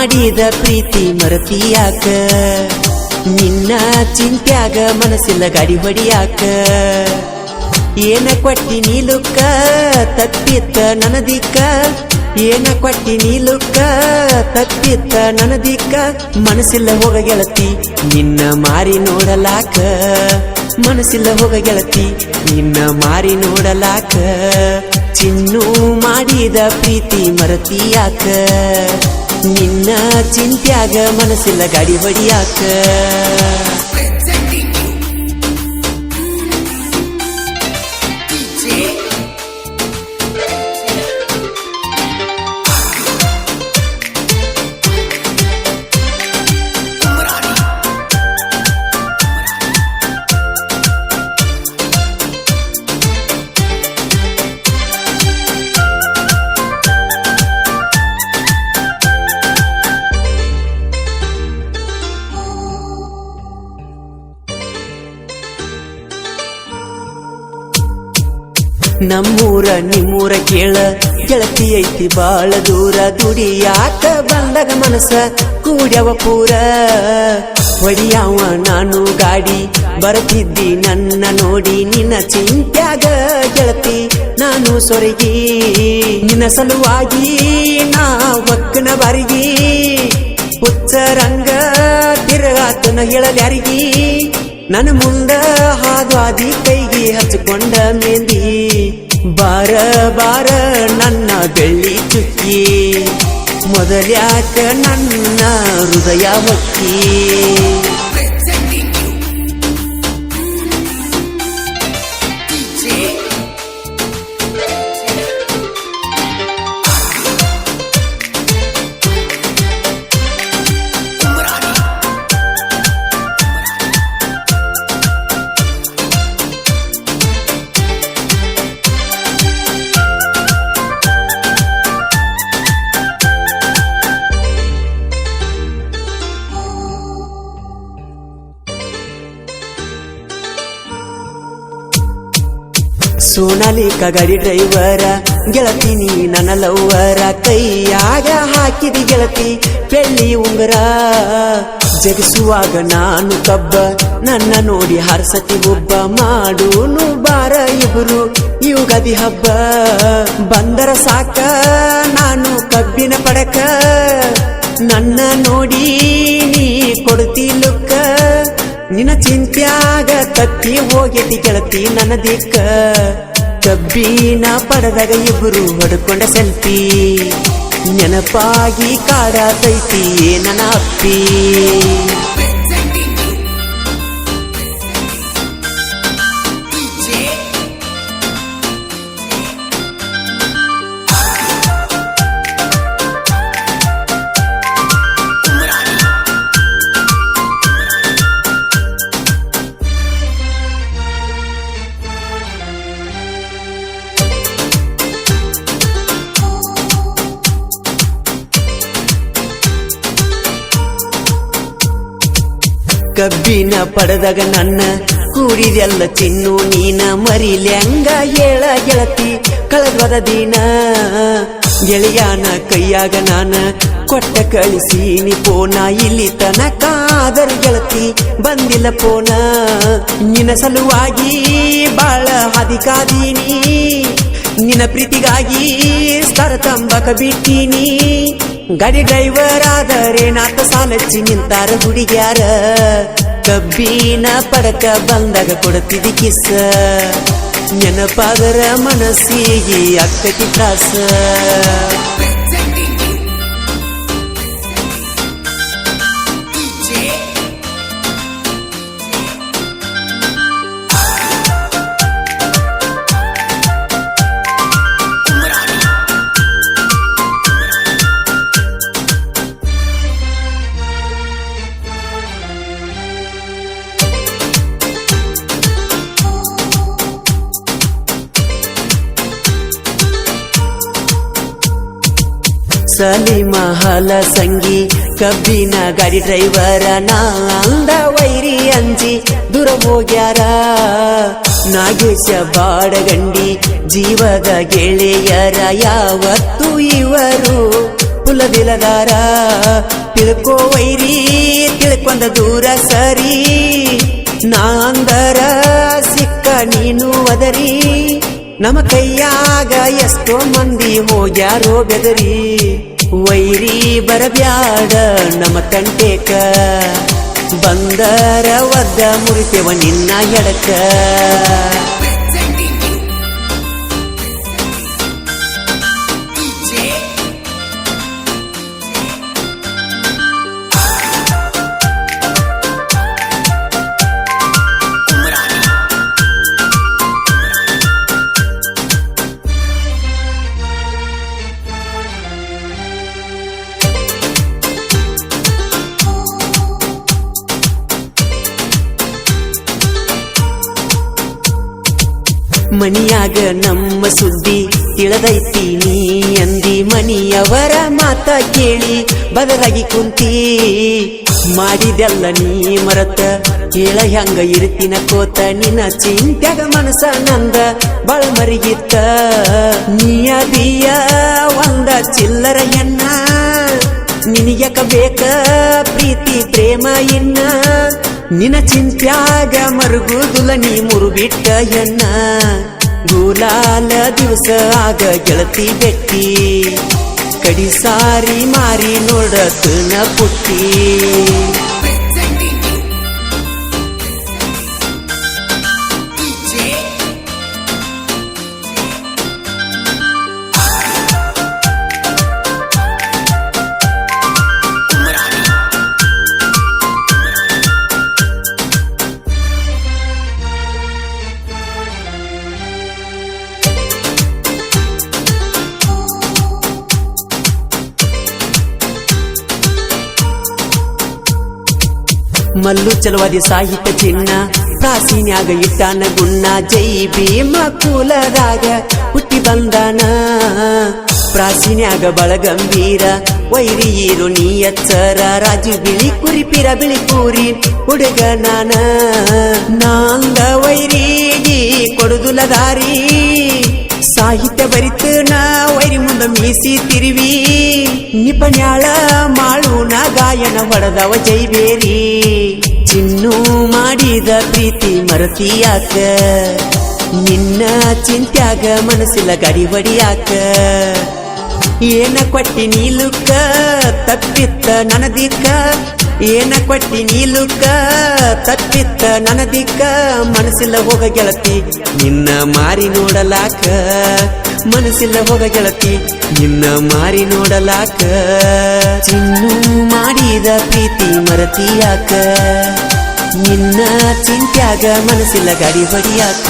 ಮಾಡಿದ ಪ್ರೀತಿ ಮರತಿಯಾಕ. ನಿನ್ನ ಚಿಂತ್ಯಾಗ ಮನಸ್ಸಿಲ್ಲ ಗಾಡಿ ಹೊಡಿಯಾಕ. ಏನ ಕೊಟ್ಟಿ ನೀಲುಕ್ಕ ತಪ್ಪಿತ್ತ ನನದಿಕ್ಕ. ಏನ ಕೊಟ್ಟಿ ನೀಲುಕ್ಕ ತಪ್ಪಿತ್ತ ನನದಿಕ್ಕ. ಮನಸ್ಸಿಲ್ಲ ಹೋಗ ಗೆಳತಿ, ನಿನ್ನ ಮಾರಿ ನೋಡಲಾಕ. ಮನಸ್ಸಿಲ್ಲ ಹೋಗ ಗೆಳತಿ, ನಿನ್ನ ಮಾರಿ ನೋಡಲಾಕ. ಚಿನ್ನು ಮಾಡಿದ ಪ್ರೀತಿ ಮರತಿಯಾಕ. ನಿನ್ನ ಚಿಂತ್ಯಾಗ ಮನಸ್ಸಿಲ್ಲ ಗಾಡಿ ಹೊಡಿಯಾಕ. ನಮ್ಮೂರ, ನಿಮ್ಮೂರ ಕೇಳ. ಗೆಳತಿ ಐತಿ ಬಾಳ ದೂರ. ದುಡಿಯಾಕ ಬಂದಾಗ ಮನಸ ಕೂಡ್ಯವ ಪೂರ. ಹೊಡಿಯಾವ ನಾನು ಗಾಡಿ, ಬರ್ತಿದ್ದಿ ನನ್ನ ನೋಡಿ. ನಿನ್ನ ಚಿಂತ್ಯಾಗ ಗೆಳತಿ, ನಾನು ಸೊರಗಿ. ನಿನ್ನ ಸಲುವಾಗಿ ನಾ ಒಕ್ಕನ ಬಾರಿಗಿ. ಹುಚ್ಚರಂಗ ತಿರುಗಾತನ ಹೇಳಲ್ಯಾರಿಗಿ. ನನ್ನ ಮುಂದ ಹಾದು ಆದಿ ಕೈಗೆ ಹಚ್ಕೊಂಡ ಮೆಂದಿ. ಬಾರ ಬಾರ, ನನ್ನ ಬೆಳ್ಳಿ ಚುಕ್ಕಿ. ಮೊದಲ್ಯಾಕ ನನ್ನ ಹೃದಯ ಹೊಕ್ಕಿ ಸೋನಾಲಿಕ ಗಾಡಿ ಡ್ರೈವರ, ಗೆಳತಿ ನೀ ನನ್ನ ಲವ್ವರ. ಕೈಯಾಗ ಹಾಕಿದಿ ಗೆಳತಿ ಬೆಳ್ಳಿ ಉಂಗರ. ಜಗಿಸುವಾಗ ನಾನು ಕಬ್ಬ, ನನ್ನ ನೋಡಿ ಹರಸತಿ ಒಬ್ಬ ಮಾಡೂನು ಬಾರ ಇಬ್ಬರು ಯುಗದಿ ಹಬ್ಬ. ಬಂದರ ಸಾಕ, ನಾನು ಕಬ್ಬಿನ ಪಡಕ. ನನ್ನ ನೋಡಿ ನೀ ಕೊಡ್ತಿ ಲುಕ್ಕ. ನಿನ್ನ ಚಿಂತ್ಯಾಗ ತತ್ತಿ ಹೋಗೈತಿ ಗೆಳತಿ ನನ್ನ ದಿಕ್ಕ. ಕಬ್ಬಿನ ಪಡೆದಾಗ ಇಬ್ಬರು ಹೊಡ್ಕೊಂಡ ಸೆಲ್ಫಿ. ನೆನಪಾಗಿ ಕಾಡತೈತಿ ನನ್ನ ಅಪ್ಪಿ. ಕಬ್ಬಿನ ಪಡೆದಾಗ ನನ್ನ ಕೂಡಿದೆಲ್ಲ ತಿನ್ನು ನೀನ ಮರಿಲ್ಯಂಗ ಹೇಳ ಗೆಳತಿ ಕಳೆದ ದಿನ. ಗೆಳೆಯನ ಕೈಯಾಗ ನಾನ ಕೊಟ್ಟ ಕಳಿಸಿ ನೀ ಪೋನ. ಇಲ್ಲಿ ತನಕ ಆದರೂ ಗೆಳತಿ ಬಂದಿಲ್ಲ ಪೋನ. ನಿನ್ನ ಸಲುವಾಗಿ ಬಾಳ ಹಾದಿಕಾದೀನಿ ನಿನ್ನ ಪ್ರೀತಿಗಾಗಿ ಸ್ತರ ತಂಬಕ ಬಿಟ್ಟೀನಿ. ಗಾಡಿ ಡ್ರೈವರ್ ಆದರೆ ನಾತ ಸಾಲಚ್ಚಿ ನಿಂತಾರ ಹುಡುಗ್ಯಾರ. ಕಬ್ಬಿನ ಪಡಕ ಬಂದಾಗ ಕೊಡುತ್ತಿದ್ದಿ ಕಿಸ ನೆನಪಾದರ ಮನಸ್ಸಿಗೆ ಅಕ್ಕತಿ ತ್ರಾಸ. ಸಲೀಮ ಹಲ ಸಂಗಿ, ಕಬ್ಬಿನ ಗಾಡಿ ಡ್ರೈವರ ನಾಂದ ವೈರಿ ಅಂಜಿ, ದೂರ ಹೋಗ್ಯಾರ. ನಾಗೇಶ ಬಾಡಗಂಡಿ, ಜೀವದ ಗೆಳೆಯರ ಯಾವತ್ತು ಇವರು ಕುಲದಿಲದಾರ ತಿಳ್ಕೋ ವೈರಿ, ತಿಳ್ಕೊಂಡ ದೂರ ಸರಿ. ನಾಂದರ ಸಿಕ್ಕ ನೀನು ಅದರಿ ನಮ್ಮ ಕೈಯಾಗ ಎಷ್ಟೋ ಮಂದಿ ಹೋಗ್ಯಾರೋ ಬೆದರಿ. ವೈರಿ ಬರಬ್ಯಾಡ ನಮ್ಮ ಕಂಟೇಕ ಬಂದರ ಒದ್ದ ಮುರಿತೆವ ನಿನ್ನ ಎಡಕ ಮನಿಯಾಗ ನಮ್ಮ ಸುದ್ದಿ ತಿಳದೈತಿ ನೀ ಅಂದಿ ಮನಿಯವರ ಮಾತ ಕೇಳಿ ಬದಲಾಗಿ ಕುಂತಿ. ಮಾಡಿದೆಲ್ಲ ನೀ ಮರತ ಕೇಳ ಹೆಂಗ ಇರುತ್ತಿನ ಕೋತ, ನಿನ್ನ ಚಿಂತ್ಯಾಗ ಮನಸ ನಂದ ಬಾಳ ಮರಿಗಿತ್ತ. ನೀಯದಿಯ ಒಂದ ಚಿಲ್ಲರ ಹೆಣ್ಣ, ನಿನಗ್ಯಾಕ ಬೇಕ ಪ್ರೀತಿ, ಪ್ರೇಮ ಇನ್ನ. ನಿನ ಚಿಂತ್ಯಾಗ ಮರುಗುದುಲ ನೀ ಮುರುಬಿಟ್ಟ ಎನ್ನ. ಗುಲಾಲ ದಿವಸ ಆಗ ಗೆಳತಿ ಬೆಟ್ಟಿ. ಕಡಿ ಸಾರಿ ಮಾರಿ ನೋಡತನ ಪುಟ್ಟಿ. ಮಲ್ಲು ಚಲವಾದಿ ಸಾಹಿತ್ಯ ಚಿನ್ನ ಪ್ರಾಸೀನ್ಯಾಗ ಇಟ್ಟಾನ ಗುಣ್ಣ, ಜೈ ಭೀಮ ಕುಲದಾಗ ಹುಟ್ಟಿ ಬಂದಾನ. ಪ್ರಾಚೀನ್ಯಾಗ ಬಳಗಂಭೀರ ವೈರಿ ಇರು ನೀ ಎಚ್ಚರ ರಾಜು ಬಿಳಿ ಕುರಿ ಪಿರ ಬಿಳಿ ಕೂರಿ ಹುಡುಗ ನಾನ ನಾಂದ ವೈರಿಗೆ ಕೊಡುದುಲ ದಾರಿ, ಸಾಹಿತ್ಯ ಬರಿತ ನಾ ವೈರಿ ಮುಂದ ಮೀಸಿ ತಿರುವಿ ನಿಪಣ್ಯಾಳ ಮಾಳುನ ಗಾಯನ ಹೊಡೆದವ ಜೈಬೇರಿ ಚಿನ್ನು ಮಾಡಿದ ಪ್ರೀತಿ ಮರತಿಯಾಕ ನಿನ್ನ ಚಿಂತ್ಯಾಗ ಮನಸ್ಸಿಲ್ಲ ಗಡಿ ಹೊಡಿಯಾಕ ಏನ ಕೊಟ್ಟಿ ನೀಲುಕ್ಕ ತಪ್ಪಿತ್ತ ನನದಿಕ್ಕ ಏನ ಕೊಟ್ಟಿ ನೀಲುಕ್ಕ ತಪ್ಪಿತ್ತ ನನದಿಕ್ಕ ಮನಸ್ಸಿಲ್ಲ ಹೋಗ ಗೆಳತಿ, ನಿನ್ನ ಮಾರಿ ನೋಡಲಾಕ. ಮನಸ್ಸಿಲ್ಲ ಹೋಗ ಗೆಳತಿ, ನಿನ್ನ ಮಾರಿ ನೋಡಲಾಕ. ಚಿನ್ನು ಮಾಡಿದ ಪ್ರೀತಿ ಮರತಿಯಾಕ ನಿನ್ನ ಚಿಂತ್ಯಾಗ ಮನಸ್ಸಿಲ್ಲ ಗಾಡಿ ಬಡಿಯಾಕ